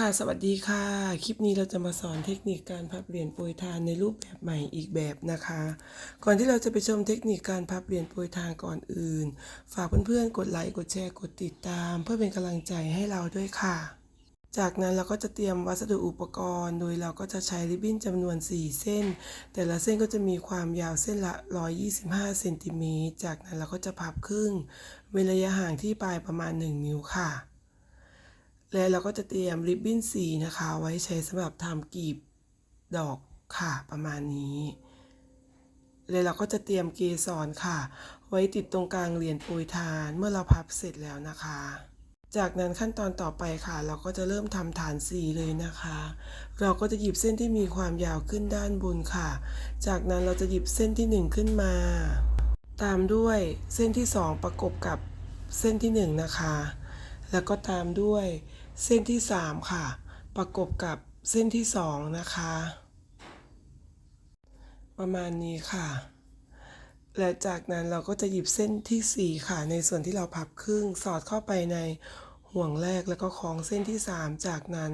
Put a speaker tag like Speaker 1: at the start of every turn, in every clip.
Speaker 1: ค่ะสวัสดีค่ะ คลิปนี้เราจะมาสอนเทคนิคการพับเหรียญโปรยทานในรูปแบบใหม่อีกแบบนะคะ ก่อนที่เราจะไปชมเทคนิคการพับเหรียญโปรยทานก่อนอื่น ฝากเพื่อนๆกดไลค์กดแชร์กดติดตาม เพื่อเป็นกำลังใจให้เราด้วยค่ะ จากนั้นเราก็จะเตรียมวัสดุอุปกรณ์ โดยเราก็จะใช้ริบบิ้นจำนวน 4 เส้น แต่ละเส้นก็จะมีความยาวเส้นละ 125เซนติเมตรจากนั้นเราก็จะพับครึ่งเว้นระยะห่างที่ปลายประมาณ 1 นิ้วค่ะ และเราก็จะเตรียมริบบิ้นสีนะคะ ไว้ใช้สำหรับทำกลีบดอกค่ะประมาณนี้แล้วเราก็จะเตรียมเกสรค่ะ ไว้ติดตรงกลางเหรียญปรยทานเมื่อเราพับเสร็จแล้วนะคะ จากนั้นขั้นตอนต่อไปค่ะ เราก็จะเริ่มทำฐานสีเลยนะคะ เราก็จะหยิบเส้นที่มีความยาวขึ้นด้านบนค่ะ จากนั้นเราจะหยิบเส้นที่หนึ่งขึ้นมา ตามด้วยเส้นที่สองประกบกับเส้นที่หนึ่งนะคะ แล้วก็ตามด้วย เส้นที่สามค่ะ ประกบกับเส้นที่สองนะคะ ประมาณนี้ค่ะ และจากนั้นเราก็จะหยิบเส้นที่สี่ค่ะ ในส่วนที่เราพับครึ่งสอดเข้าไปในห่วงแรกแล้วก็คล้องเส้นที่สามจากนั้น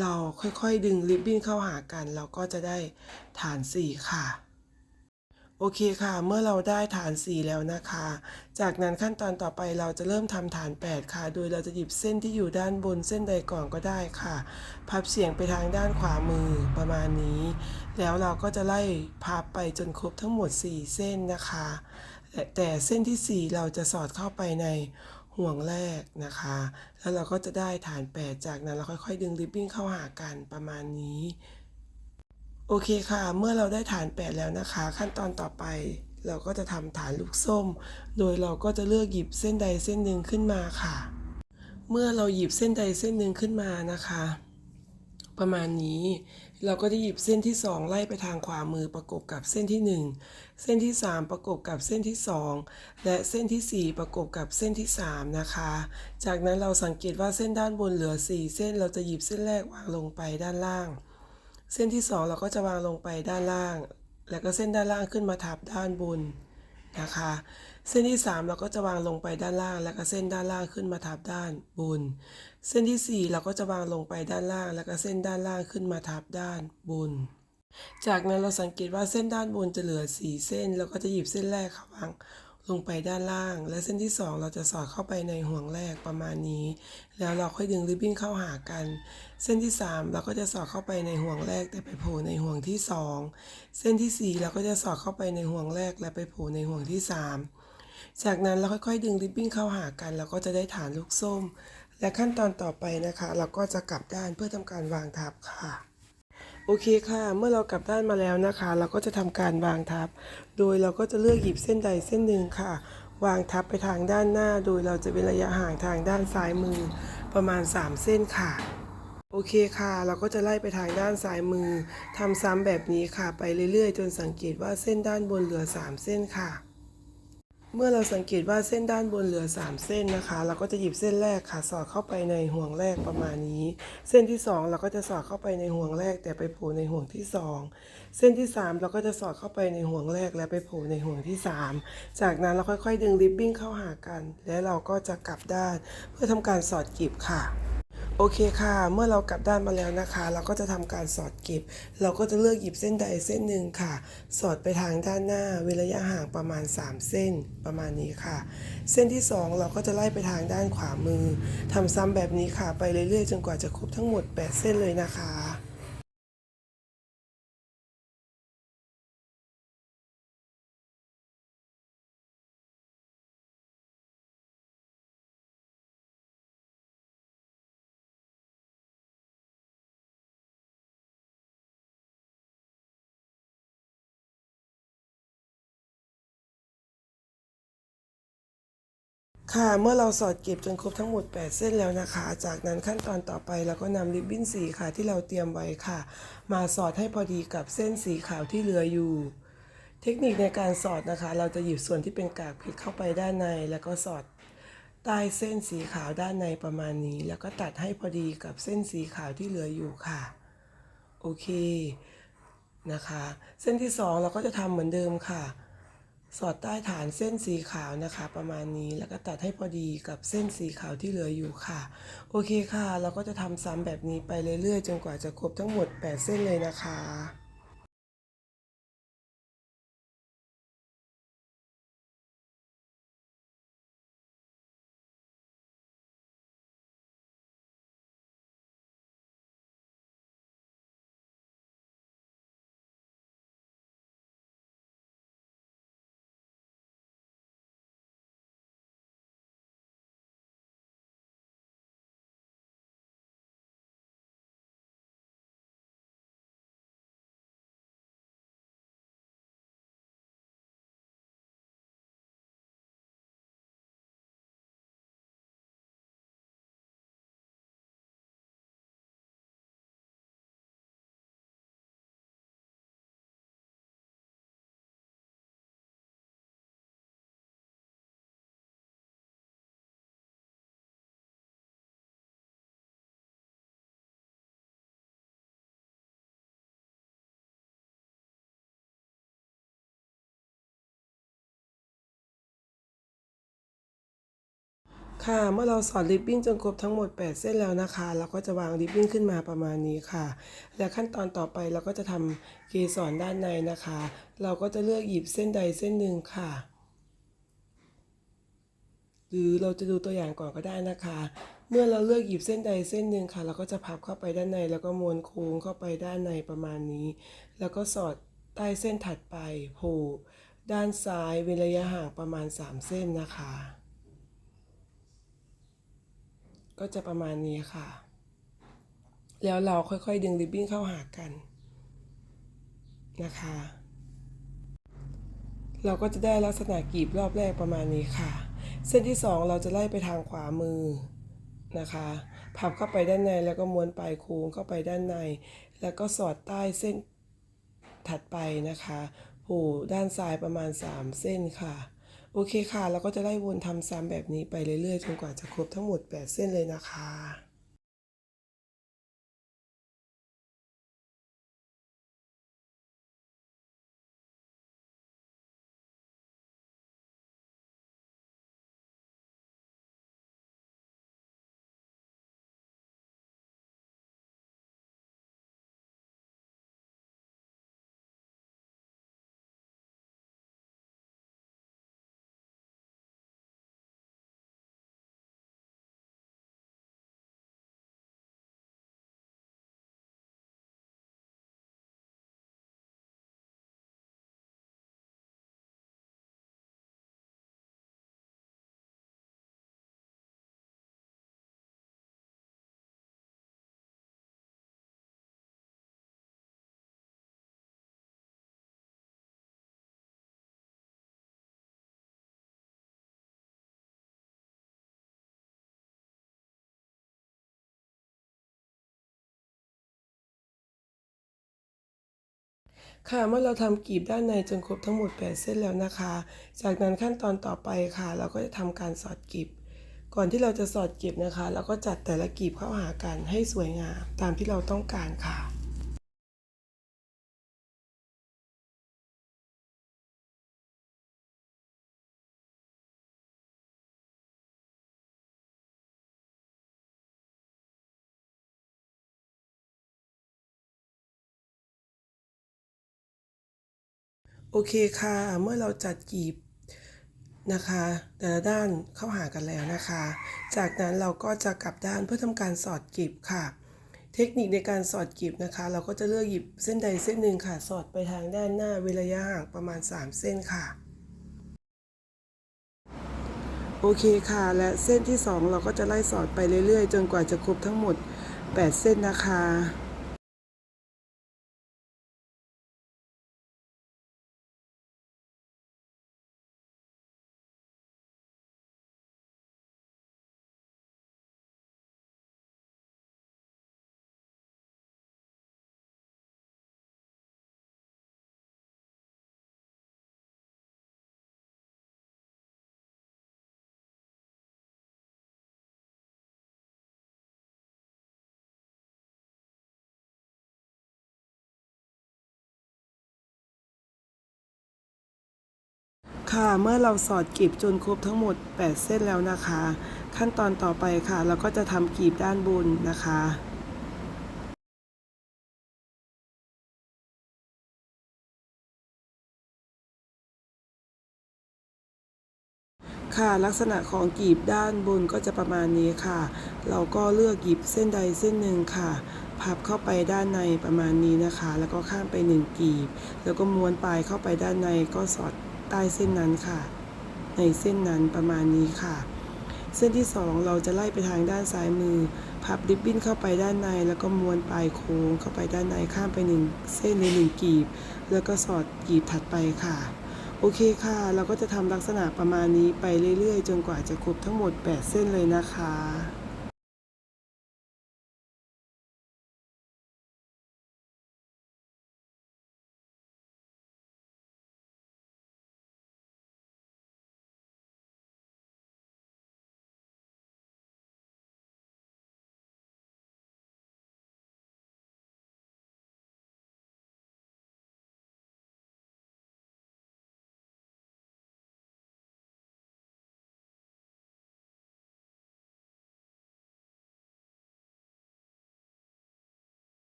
Speaker 1: เราค่อยๆดึงริบบิ้นเข้าหากัน เราก็จะได้ฐานสี่ค่ะ โอเคค่ะ เมื่อเราได้ฐาน 4 แล้วนะคะ จากนั้นขั้นตอนต่อไปเราจะเริ่มทำฐาน 8 ค่ะ โดยเราจะหยิบเส้นที่อยู่ด้านบนเส้นใดก่อนก็ได้ค่ะ พับเฉียงไปทางด้านขวามือประมาณนี้ แล้วเราก็จะไล่พับไปจนครบทั้งหมด 4 เส้นนะคะ แต่เส้นทีสี่ 4 เราจะสอดเข้าไปในห่วงแรกนะคะ แล้วเราก็จะได้ฐาน 8 จากนั้นเราค่อยๆ ดึงริบบิ้นเข้าหากันประมาณนี้ โอเคค่ะ เมื่อเราได้ฐาน 8 แล้วนะคะ ขั้นตอนต่อไปเราก็จะทำฐานลูกส้ม โดยเราก็จะเลือกหยิบเส้นใดเส้นหนึ่งขึ้นมาค่ะ เมื่อเราหยิบเส้นใดเส้นหนึ่งขึ้นมานะคะ ประมาณนี้ เราก็จะหยิบเส้นที่ 2 ไล่ไปทางขวามือประกบกับเส้นที่ 1 เส้นที่ 3 ประกบกับเส้นที่ 2 และเส้นทีสี่4 ประกบกับเส้นที่ 3 นะคะ จากนั้นเราสังเกตว่าเส้นด้านบนเหลือ 4 เส้น เราจะหยิบเส้นแรกวางลงไปด้านล่าง เส้นที่ 2 เราก็จะวางลงไปด้านล่าง แล้วก็เส้นด้านล่างขึ้นมาทับด้านบนนะคะ เส้นที่ 3 เราก็จะวางลงไปด้านล่าง แล้วก็เส้นด้านล่างขึ้นมาทับด้านบน เส้นที่ 4 เราก็จะวางลงไปด้านล่าง แล้วก็เส้นด้านล่างขึ้นมาทับด้านบน จากนั้นเราสังเกตว่าเส้นด้านบนจะเหลือ 4 เส้น เราก็จะหยิบเส้นแรกค่ะวาง ลงไปด้านล่าง และเส้นที่ 2 เราจะสอดเข้าไปในห่วงแรกประมาณนี้ แล้วเราค่อยดึงริบบิ้นเข้าหากัน เส้นที่ 3 เราก็จะสอดเข้าไปในห่วงแรกแต่ไปโผล่ในห่วงที่ 2 เส้นทีสี่ 4 เราก็จะสอดเข้าไปในห่วงแรกและไปโผล่ในห่วงที่ 3 จากนั้นเราค่อยๆ ดึงริบบิ้นเข้าหากันเราก็จะได้ฐานลูกส้ม และขั้นตอนต่อไปนะคะ เราก็จะกลับด้านเพื่อทำการวางทับค่ะ โอเคค่ะ เมื่อเรากลับด้านมาแล้วนะคะ เราก็จะทำการวางทับ โดยเราก็จะเลือกหยิบเส้นใดเส้นหนึ่งค่ะ วางทับไปทางด้านหน้า โดยเราจะเป็นระยะห่างทางด้านซ้ายมือ ประมาณ 3 เส้นค่ะโอเคค่ะ เราก็จะไล่ไปทางด้านซ้ายมือทำซ้ำแบบนี้ค่ะ ไปเรื่อยๆ จนสังเกตว่าเส้นด้านบนเหลือ 3 เส้นค่ะ เมื่อเราสังเกตว่าเส้นด้านบนเหลือ 3 เส้นนะคะ เราก็จะหยิบเส้นแรกค่ะสอดเข้าไปในห่วงแรกประมาณนี้ เส้นที่ 2 เราก็จะสอดเข้าไปในห่วงแรกแต่ไปโผล่ในห่วงที่ 2 เส้นที่ 3 เราก็จะสอดเข้าไปในห่วงแรกและไปโผล่ในห่วงที่ 3 จากนั้นเราค่อยๆ ดึงริบบิ้นเข้าหากัน และเราก็จะกลับด้านเพื่อทำการสอดกลีบค่ะ โอเคค่ะ เมื่อเรากลับด้านมาแล้วนะคะ เราก็จะทำการสอดเก็บ เราก็จะเลือกหยิบเส้นใดเส้นหนึ่งค่ะ สอดไปทางด้านหน้าเว้นระยะห่างประมาณ 3 เส้นประมาณนี้ค่ะ เส้นที่ 2 เราก็จะไล่ไปทางด้านขวามือทำซ้ำแบบนี้ค่ะ ไปเรื่อยๆ จนกว่าจะครบทั้งหมด 8 เส้นเลยนะคะ ค่ะ เมื่อเราสอดเก็บจนครบทั้งหมด 8 เส้นแล้วนะคะ จากนั้นขั้นตอนต่อไปเราก็นำริบบิ้นสีค่ะที่เราเตรียมไว้ค่ะ มาสอดให้พอดีกับเส้นสีขาวที่เหลืออยู่ เทคนิคในการสอดนะคะ เราจะหยิบส่วนที่เป็นกากเพชรเข้าไปด้านใน แล้วก็สอดใต้เส้นสีขาวด้านในประมาณนี้ แล้วก็ตัดให้พอดีกับเส้นสีขาวที่เหลืออยู่ค่ะ โอเคนะคะ เส้นที่สองเราก็จะทำเหมือนเดิมค่ะ สอดใต้ฐานเส้นสีขาวนะคะ ประมาณนี้แล้วก็ตัดให้พอดีกับเส้นสีขาวที่เหลืออยู่ค่ะ โอเคค่ะ เราก็จะทำซ้ำแบบนี้ไปเรื่อยๆ จนกว่าจะครบทั้งหมด 8 เส้นเลยนะคะ ค่ะ เมื่อเราสอดริบบิ้นจนครบทั้งหมด 8 เส้นแล้วนะคะ เราก็จะวางริบบิ้นขึ้นมาประมาณนี้ค่ะ และขั้นตอนต่อไปเราก็จะทำเกสรด้านในนะคะ เราก็จะเลือกหยิบเส้นใดเส้นหนึ่งค่ะ หรือเราจะดูตัวอย่างก่อนก็ได้นะคะ เมื่อเราเลือกหยิบเส้นใดเส้นหนึ่งค่ะ เราก็จะพับเข้าไปด้านใน แล้วก็ม้วนโค้งเข้าไปด้านในประมาณนี้ แล้วก็สอดใต้เส้นถัดไปโผล่ด้านซ้ายเว้นระยะห่างประมาณ 3 เส้นนะคะ ก็จะประมาณนี้ค่ะ แล้วเราค่อยๆดึงริบบิ้นเข้าหากันนะคะ เราก็จะได้ลักษณะกรีบรอบแรกประมาณนี้ค่ะ เส้นที่ 2 เราจะไล่ไปทางขวามือนะคะพับเข้าไปด้านในแล้วก็ม้วนปลายโค้งเข้าไปด้านใน แล้วก็สอดใต้เส้นถัดไปนะคะผล่ด้านซ้ายประมาณ 3 เส้นค่ะ โอเคค่ะ เราก็จะไล่วนทำซ้ำแบบนี้ไปเรื่อยๆ จนกว่าจะครบทั้งหมด 8 เส้นเลยนะคะ ค่ะเมื่อเราทำกลีบด้านในจนครบทั้งหมด 8 เส้นแล้วนะคะ จากนั้นขั้นตอนต่อไปค่ะ เราก็จะทำการสอดกลีบก่อนที่เราจะสอดกลีบนะคะ เราก็จัดแต่ละกลีบเข้าหากันให้สวยงามตามที่เราต้องการค่ะ โอเคค่ะ เมื่อเราจัดกลีบนะคะ แต่ละด้านเข้าหากันแล้วนะคะ จากนั้นเราก็จะกลับด้านเพื่อทำการสอดกลีบค่ะ เทคนิคในการสอดกลีบนะคะ เราก็จะเลือกหยิบเส้นใดเส้นหนึ่งค่ะ สอดไปทางด้านหน้าเว้นระยะห่างประมาณ 3 เส้นค่ะ โอเคค่ะ และเส้นที่ 2 เราก็จะไล่สอดไปเรื่อยๆ จนกว่าจะครบทั้งหมด 8 เส้นนะคะ ค่ะ เมื่อเราสอดกลีบจนครบทั้งหมด 8 เส้นแล้วนะคะ ขั้นตอนต่อไปค่ะ เราก็จะทำกลีบด้านบนนะคะค่ะลักษณะของกลีบด้านบนก็จะประมาณนี้ค่ะ เราก็เลือกหยิบเส้นใดเส้นหนึ่งค่ะ พับเข้าไปด้านในประมาณนี้นะคะ แล้วก็ข้ามไปหนึ่งกลีบ แล้วก็ม้วนปลายเข้าไปด้านในก็สอด ใต้เส้นนั้นค่ะ ในเส้นนั้นประมาณนี้ค่ะ เส้นที่ 2 เราจะไล่ไปทางด้านซ้ายมือ พับริบบิ้นเข้าไปด้านใน แล้วก็ม้วนปลายโค้งเข้าไปด้านในข้ามไปหนึ่งเส้นหรือหนึ่งกลีบ แล้วก็สอดกลีบถัดไปค่ะ โอเคค่ะ เราก็จะทำลักษณะประมาณนี้ไปเรื่อยๆ จนกว่าจะครบทั้งหมด 8 เส้นเลยนะคะ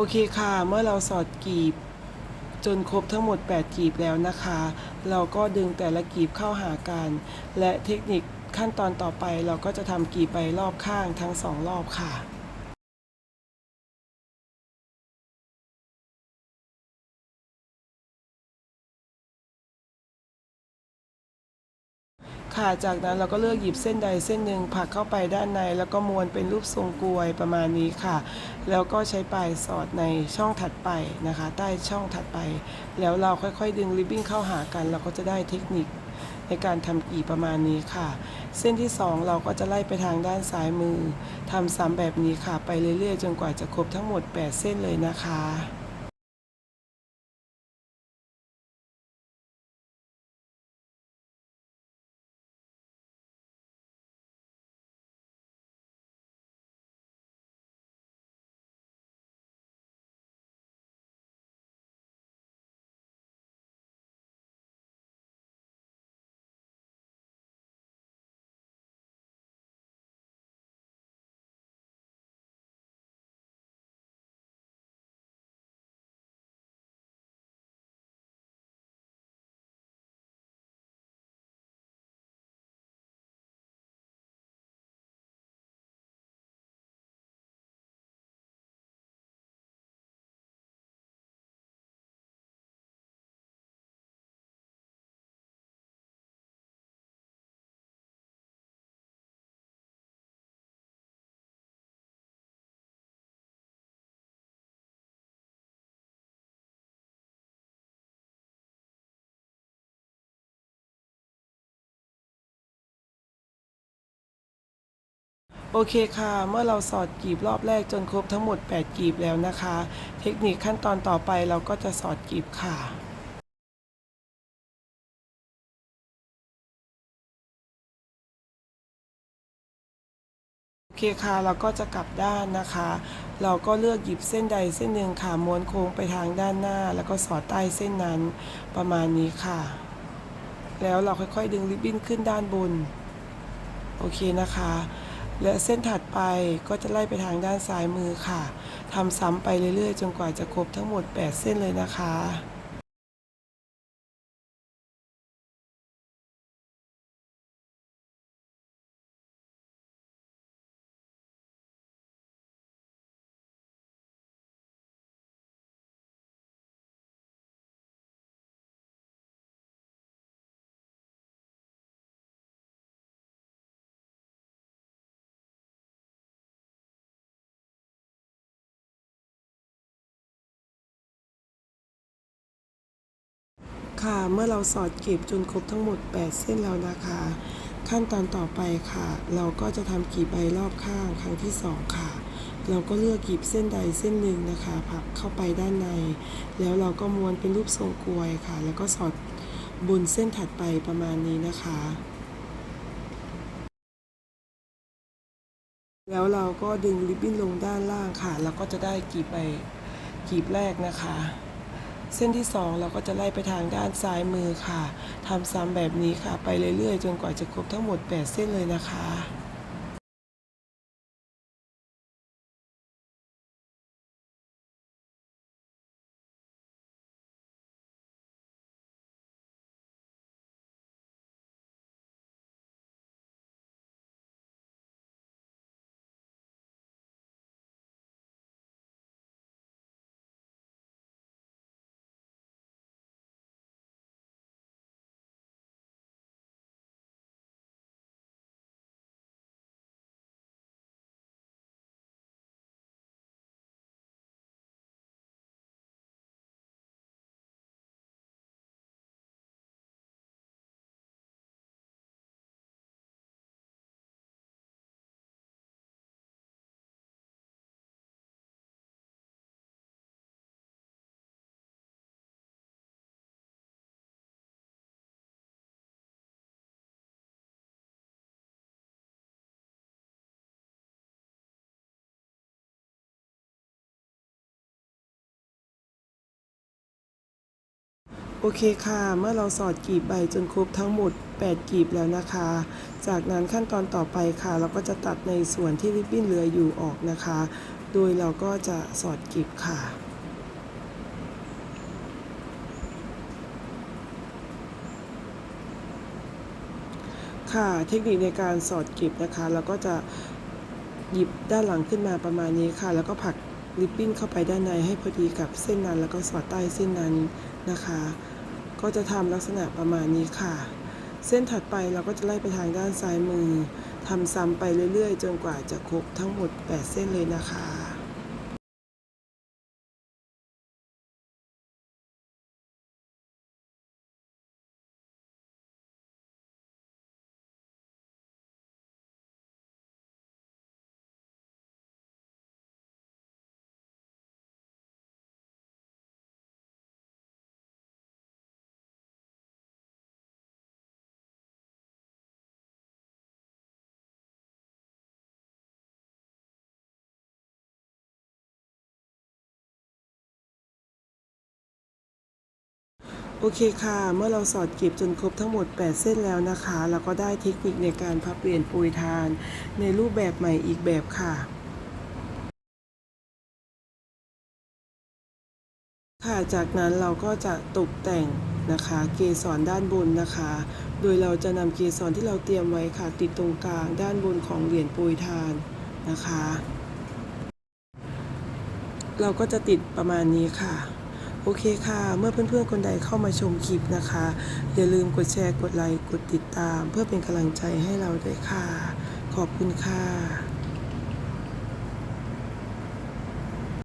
Speaker 1: โอเคค่ะ เมื่อเราสอดกลีบ จนครบทั้งหมด 8กลีบแล้วนะคะ เราก็ดึงแต่ละกลีบเข้าหากัน และเทคนิคขั้นตอนต่อไปเราก็จะทำกลีบไปรอบข้างทั้งสองรอบค่ะ ค่ะ จากนั้นเราก็เลือกหยิบเส้นใดเส้นหนึ่งผักเข้าไปด้านใน แล้วก็ม้วนเป็นรูปทรงกลวยประมาณนี้ค่ะ แล้วก็ใช้ปลายสอดในช่องถัดไปนะคะ ใต้ช่องถัดไป แล้วเราค่อยๆ ดึงริบบิ้นเข้าหากัน เราก็จะได้เทคนิคในการทำกี่ประมาณนี้ค่ะ เส้นที่ 2 เราก็จะไล่ไปทางด้านซ้ายมือทำซ้ำแบบนี้ค่ะ ไปเรื่อยๆ จนกว่าจะครบทั้งหมด 8 เส้นเลยนะคะ โอเคค่ะ เมื่อเราสอดกีบรอบแรกจนครบทั้งหมด 8 กีบแล้วนะคะ เทคนิคขั้นตอนต่อไปเราก็จะสอดกีบค่ะโอเคค่ะเราก็จะกลับด้านนะคะ เราก็เลือกหยิบเส้นใดเส้นหนึ่งค่ะม้วนโค้งไปทางด้านหน้า แล้วก็สอดใต้เส้นนั้นประมาณนี้ค่ะ แล้วเราค่อยๆดึงริบบิ้นขึ้นด้านบน โอเคนะคะ และเส้นถัดไปก็จะไล่ไปทางด้านซ้ายมือค่ะทำซ้ำไปเรื่อยๆ จนกว่าจะครบทั้งหมด 8 เส้นเลยนะคะ ค่ะ เมื่อเราสอดเกลีบจนครบทั้งหมด 8 เส้นแล้วนะคะ ขั้นตอนต่อไปค่ะ เราก็จะทำกีบใบรอบข้างครั้งที่ 2 ค่ะ เราก็เลือกกลีบเส้นใดเส้นหนึ่งนะคะพับเข้าไปด้านใน แล้วเราก็ม้วนเป็นรูปทรงกลวยค่ะ แล้วก็สอดบนเส้นถัดไปประมาณนี้นะคะ แล้วเราก็ดึงริบบิ้นลงด้านล่างค่ะ แล้วก็จะได้กีบไปกีบแรกนะคะ เส้นที่ 2 เราก็จะไล่ไปทางด้านซ้ายมือค่ะทำซ้ำแบบนี้ค่ะ ไปเรื่อยๆ จนกว่าจะครบทั้งหมด 8 เส้นเลยนะคะ โอเคค่ะ เมื่อเราสอดกลีบใบจนครบทั้งหมด 8กลีบแล้วนะคะ จากนั้นขั้นตอนต่อไปค่ะ เราก็จะตัดในส่วนที่ริบบิ้นเหลืออยู่ออกนะคะ โดยเราก็จะสอดกลีบค่ะค่ะเทคนิคในการสอดกลีบนะคะ เราก็จะหยิบด้านหลังขึ้นมาประมาณนี้ค่ะ แล้วก็ผักริบบิ้นเข้าไปด้านในให้พอดีกับเส้นนั้น แล้วก็สอดใต้เส้นนั้น นะคะ ก็จะทำลักษณะประมาณนี้ค่ะ เส้นถัดไปเราก็จะไล่ไปทางด้านซ้ายมือทำซ้ำไปเรื่อยๆ จนกว่าจะครบทั้งหมด 8 เส้นเลยนะคะ โอเคค่ะ เมื่อเราสอดเกลีบจนครบทั้งหมด 8 เส้นแล้วนะคะ เราก็ได้เทคนิคในการพับเปลี่ยนโปรยทาน ในรูปแบบใหม่อีกแบบค่ะ ค่ะ จากนั้นเราก็จะตกแต่งนะคะ เกสรด้านบนนะคะ โดยเราจะนำเกสรที่เราเตรียมไว้ค่ะ ติดตรงกลางด้านบนของเหรียญโปรยทานนะคะ เราก็จะติดประมาณนี้ค่ะ โอเคค่ะ เมื่อเพื่อนๆคนใดเข้ามาชมคลิปนะคะ อย่าลืมกดแชร์กดไลค์กดติดตาม เพื่อเป็นกำลังใจให้เราด้วยค่ะ ขอบคุณค่ะ